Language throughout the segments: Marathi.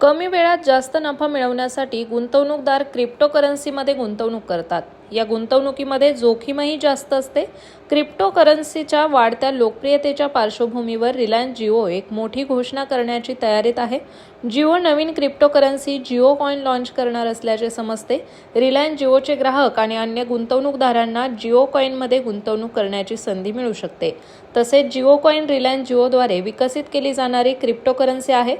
कमी वेळात जास्त नफा मिळवण्यासाठी गुंतवणूकदार क्रिप्टोकरन्सीमध्ये गुंतवणूक करतात. या गुंतवणुकीमध्ये जोखीमही जास्त असते. क्रिप्टोकरन्सीच्या वाढत्या लोकप्रियतेच्या पार्श्वभूमीवर रिलायन्स जिओ एक मोठी घोषणा करण्याची तयारीत आहे. जिओ नवीन क्रिप्टोकरन्सी जिओ कॉइन लॉन्च करणार असल्याचे समजते. रिलायन्स जिओचे ग्राहक आणि अन्य गुंतवणूकदारांना जिओ कॉईनमध्ये गुंतवणूक करण्याची संधी मिळू शकते. तसेच जिओ कॉइन रिलायन्स जिओद्वारे विकसित केली जाणारी क्रिप्टोकरन्सी आहे.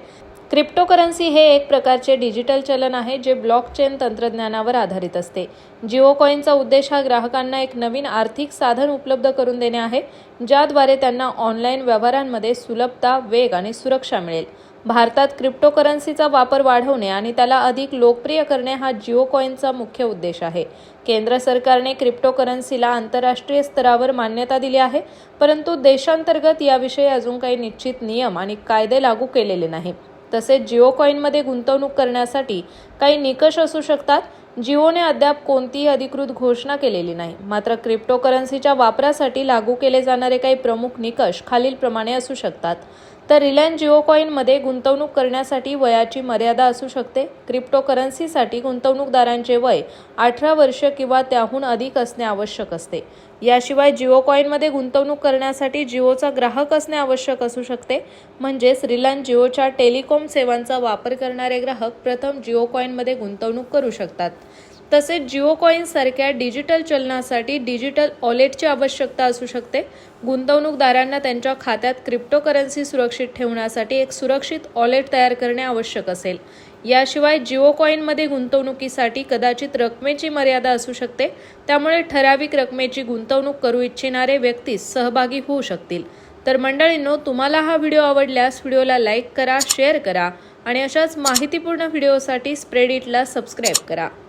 क्रिप्टोकरन्सी हे एक प्रकारचे डिजिटल चलन आहे जे ब्लॉकचेन तंत्रज्ञानावर आधारित असते. जिओ कॉईनचा उद्देश हा ग्राहकांना एक नवीन आर्थिक साधन उपलब्ध करून देणे आहे ज्याद्वारे त्यांना ऑनलाईन व्यवहारांमध्ये सुलभता वेग आणि सुरक्षा मिळेल. भारतात क्रिप्टोकरन्सीचा वापर वाढवणे आणि त्याला अधिक लोकप्रिय करणे हा जिओ कॉईनचा मुख्य उद्देश आहे. केंद्र सरकारने क्रिप्टोकरन्सीला आंतरराष्ट्रीय स्तरावर मान्यता दिली आहे परंतु देशांतर्गत याविषयी अजून काही निश्चित नियम आणि कायदे लागू केलेले नाही तसेच जिओ कॉईनमध्ये गुंतवणूक करण्यासाठी काही निकष असू शकतात जिओने अद्याप कोणतीही अधिकृत घोषणा केलेली नाही. मात्र क्रिप्टोकरन्सीच्या वापरासाठी लागू केले जाणारे काही प्रमुख निकष खालीलप्रमाणे असू शकतात. तर रिलायन्स जिओ कॉईनमध्ये गुंतवणूक करण्यासाठी वयाची मर्यादा असू शकते. क्रिप्टोकरन्सीसाठी गुंतवणूकदारांचे वय अठरा वर्ष किंवा त्याहून अधिक असणे आवश्यक असते. याशिवाय जिओ कॉईनमध्ये गुंतवणूक करण्यासाठी जिओचा ग्राहक असणे आवश्यक असू शकते. म्हणजेच रिलायन्स जिओच्या टेलिकॉम सेवांचा वापर करणारे ग्राहक प्रथम जिओ कॉईनमध्ये गुंतवणूक करू शकतात. तसेच जिओ कॉईनसारख्या डिजिटल चलनासाठी डिजिटल ऑलेटची आवश्यकता असू शकते. गुंतवणूकदारांना त्यांच्या खात्यात क्रिप्टोकरन्सी सुरक्षित ठेवण्यासाठी एक सुरक्षित ऑलेट तयार करणे आवश्यक असेल. याशिवाय जिओ कॉईनमध्ये गुंतवणुकीसाठी कदाचित रकमेची मर्यादा असू शकते. त्यामुळे ठराविक रकमेची गुंतवणूक करू इच्छिणारे व्यक्ती सहभागी होऊ शकतील. तर मंडळींनो तुम्हाला हा व्हिडिओ आवडल्यास व्हिडिओला लाईक करा शेअर करा आणि अशाच माहितीपूर्ण व्हिडिओसाठी स्प्रेडिटला सबस्क्राईब करा.